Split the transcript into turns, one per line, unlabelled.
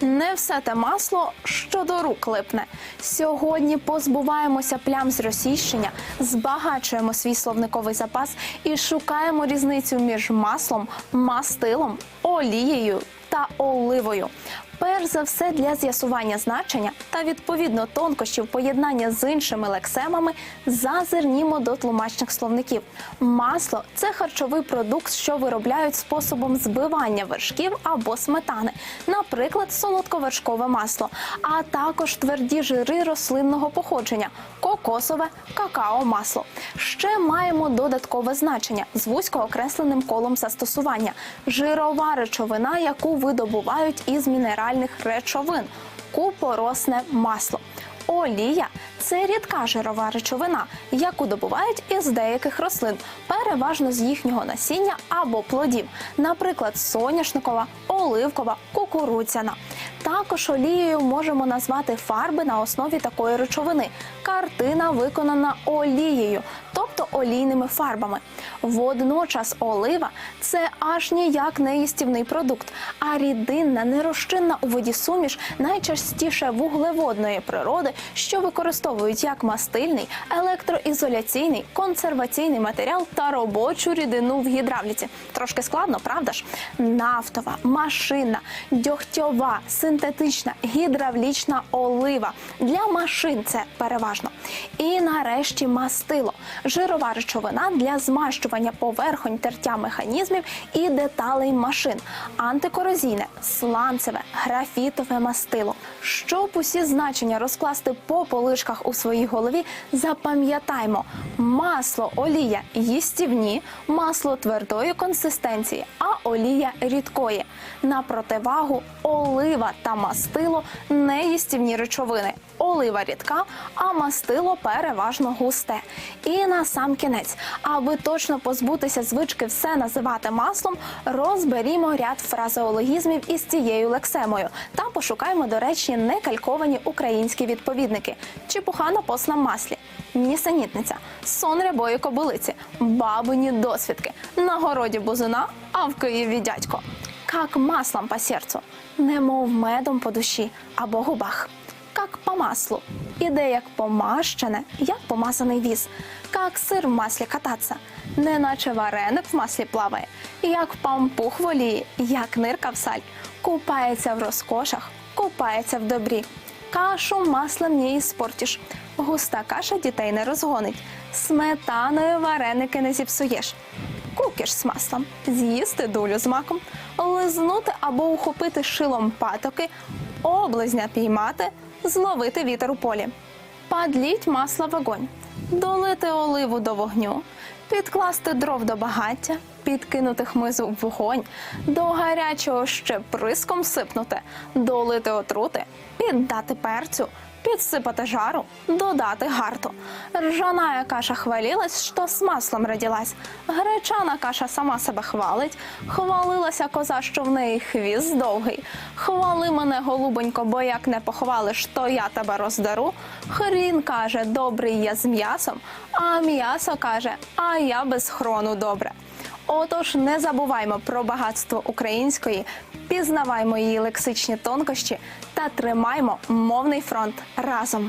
Не все те масло, що до рук липне. Сьогодні позбуваємося плям з російщення, збагачуємо свій словниковий запас і шукаємо різницю між маслом, мастилом, олією та оливою. Перш за все для з'ясування значення та відповідно тонкощів поєднання з іншими лексемами зазирнімо до тлумачних словників. Масло це харчовий продукт, що виробляють способом збивання вершків або сметани, наприклад, солодковершкове масло, а також тверді жири рослинного походження, кокосове, какао-масло. Ще маємо додаткове значення з вузько окресленим колом застосування жирова речовина, яку видобувають із мінеральних речовин, купоросне масло. Олія це рідка жирова речовина, яку добувають із деяких рослин, переважно з їхнього насіння або плодів, наприклад, соняшникова, оливкова, кукурудзяна. Також олією можемо назвати фарби на основі такої речовини. Картина виконана олією, тобто олійними фарбами. Водночас олива це аж ніяк не їстівний продукт, а рідинна, нерозчинна у воді суміш найчастіше вуглеводної природи, що використовують як мастильний, електроізоляційний, консерваційний матеріал та робочу рідину в гідравліці. Трошки складно, правда ж? Нафтова, машинна, дьогтьова, синтетична, гідравлічна олива. Для машин це переважно. І нарешті мастило жирова речовина для змащування поверхонь тертя механізмів і деталей машин, антикорозійне, сланцеве, графітове мастило. Щоб усі значення розкласти по полишках у своїй голові, запам'ятаймо: масло, олія їстівні, масло твердої консистенції, а олія рідкої. На противагу олива та мастило неїстівні речовини. Олива рідка, а мастило переважно густе. І на сам кінець, аби точно позбутися звички все називати маслом, розберімо ряд фразеологізмів із цією лексемою. Та пошукаємо доречні некальковані українські відповідники: чепуха на постному маслі, нісенітниця, сон рябої кобилиці, бабині досвідки, на городі бузина, а в Києві дядько. Как маслом по серцю, немов медом по душі або губах как по маслу. Іде як помащене, як помазаний віз, как сир в маслі кататься, неначе вареник в маслі плаває, як пампух в олії, як нирка в саль, купається в розкошах, купається в добрі. Кашу маслом не іспортиш, густа каша дітей не розгонить, сметаною вареники не зіпсуєш. Кукіш з маслом, з'їсти дулю з маком, лизнути або ухопити шилом патоки, облизня піймати, зловити вітер у полі. Падліть масло в огонь, долити оливу до вогню, підкласти дров до багаття, підкинути хмизу в вогонь, до гарячого ще приском сипнути, долити отрути, піддати перцю, підсипати жару, додати гарту. Ржаная каша хвалилась, що з маслом родилась. Гречана каша сама себе хвалить. Хвалилася коза, що в неї хвіст довгий. Хвали мене, голубонько, бо як не похвалиш, то я тебе роздару. Хрін каже, добрий я з м'ясом, а м'ясо каже, а я без хрону добре. Отож, не забуваймо про багатство української, пізнаваймо її лексичні тонкощі та тримаймо мовний фронт разом.